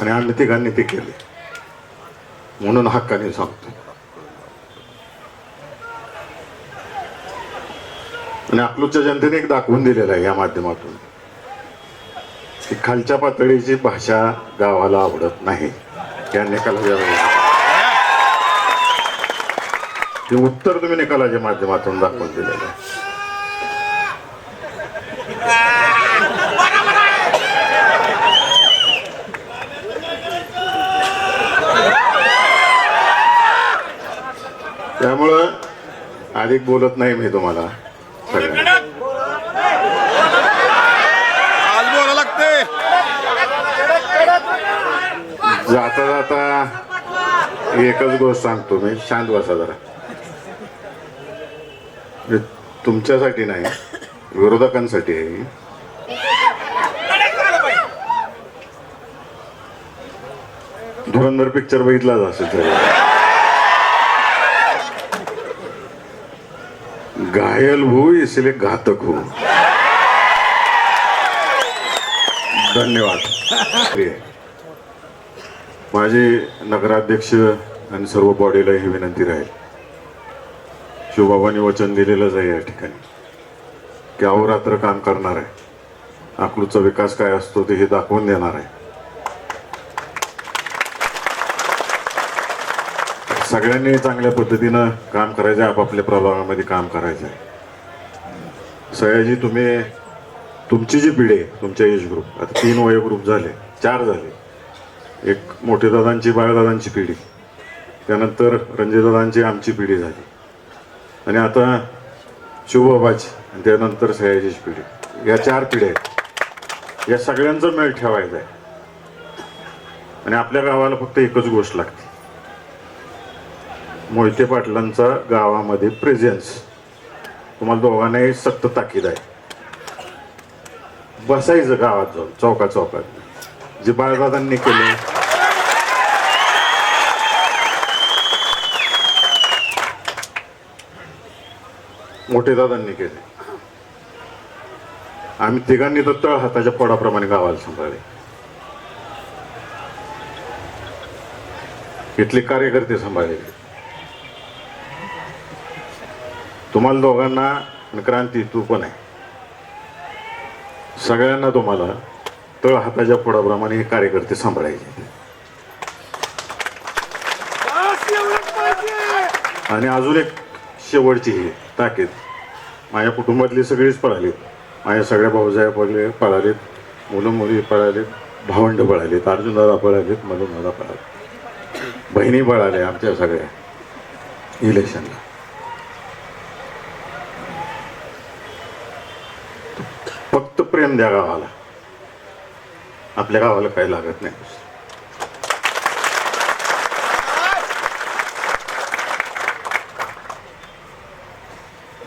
आणि आम्ही तिघांनी ते केले. म्हणून हक्काने सांगतो. आणि अकलूजच्या जनतेने एक दाखवून दिलेलं आहे या माध्यमातून की खालच्या पातळीची भाषा गावाला आवडत नाही. या निकालाच्या वेळेला. ते उत्तर तुम्ही निकालाच्या माध्यमातून दाखवून दिलेलं आहे. त्यामुळं अधिक बोलत नाही मी तुम्हाला. लागते. जाता जाता एकच गोष्ट सांगतो मी. शांत बसा जरा. हे तुमच्यासाठी नाही विरोधकांसाठी आहे धुरंधर पिक्चर बघितलाच असेल तरी. घायल हो इसलिए घातक हो। धन्यवाद। माझे नगराध्यक्ष आणि सर्व बॉडीला ही विनंती राहील. शिवबाबांनी वचन दिलेलंच आहे या ठिकाणी. की अहोरात्र काम करणार आहे. अकलूजचा विकास काय असतो ते हे दाखवून देणार आहे. सगळ्यांनी चांगल्या पद्धतीनं काम करायचं आहे आपापल्या प्रभागामध्ये काम करायचं आहे सयाजी तुम्ही तुमची जी पिढी आहे तुमच्या एज ग्रुप आता तीन वय ग्रुप झाले चार झाले. एक मोठे दादांची बाळदादांची पिढी. त्यानंतर रणजितदादांची आमची पिढी झाली. आणि आता शिवबाबाची आणि त्यानंतर सयाजीची पिढी. या चार पिढ्या आहेत. या सगळ्यांचा मेळ ठेवायचा आहे आणि आपल्या गावाला फक्त एकच गोष्ट लागते. मोहिते पाटलांचा गावामध्ये प्रेझेन्स तुम्हाला दोघांनाही सक्त ताकीद आहे. बसायचं गावात जाऊन चौका चौकात जे बाळदादांनी केले. मोठे दादांनी केले. आम्ही तिघांनी तर तळ हाताच्या पोडाप्रमाणे गावाला सांभाळले. इथले कार्यकर्ते सांभाळले. तुम्हाला दोघांना क्रांती तू पण आहे. सगळ्यांना तुम्हाला तळ हाताच्या पुढाप्रमाणे हे कार्यकर्ते सांभाळायचे आणि अजून एक शेवटची ही ताकीद. माझ्या कुटुंबातली सगळीच पळालीत. माझ्या सगळ्या भाऊजाया पडले पळालीत. मुलं मुली पळालीत. भावंड पळालीत. अर्जुनदादा पळालीत. दादा पळाले बहिणी पळाल्या आमच्या सगळ्या. इलेक्शनला फक्त प्रेम द्या गावाला. आपल्या गावाला काही लागत नाही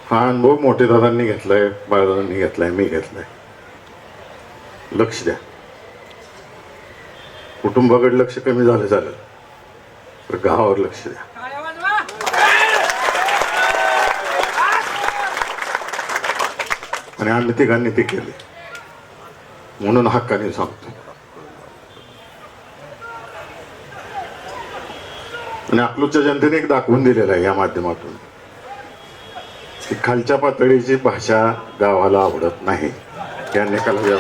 हा अनुभव मोठे दादांनी घेतलाय बाळदादांनी घेतलाय मी घेतलाय. लक्ष द्या. कुटुंबाकडे लक्ष कमी झालं झालं तर गावावर लक्ष द्या. आणि आम्ही तिघांनी ते केले म्हणून हक्काने सांगतो आणि अकलूजच्या जनतेने एक दाखवून दिलेलं आहे या माध्यमातून की खालच्या पातळीची भाषा गावाला आवडत नाही या निकालाच्या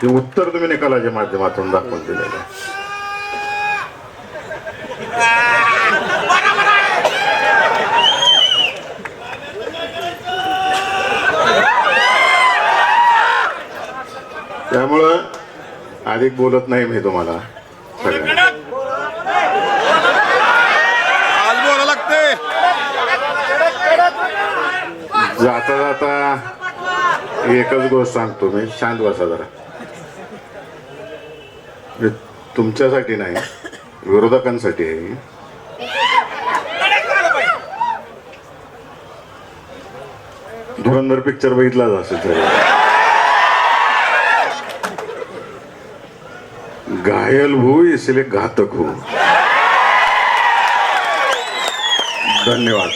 ते उत्तर तुम्ही निकालाच्या माध्यमातून दाखवून दिलेलं आहे त्यामुळं अधिक बोलत नाही मी तुम्हाला. सगळ्यांना जाता जाता एकच गोष्ट सांगतो मी. शांत बसा जरा. हे तुमच्यासाठी नाही विरोधकांसाठी आहे. धुरंधर पिक्चर बघितलाच असेल तरी. घायल हो इसलिए घातक हो। धन्यवाद।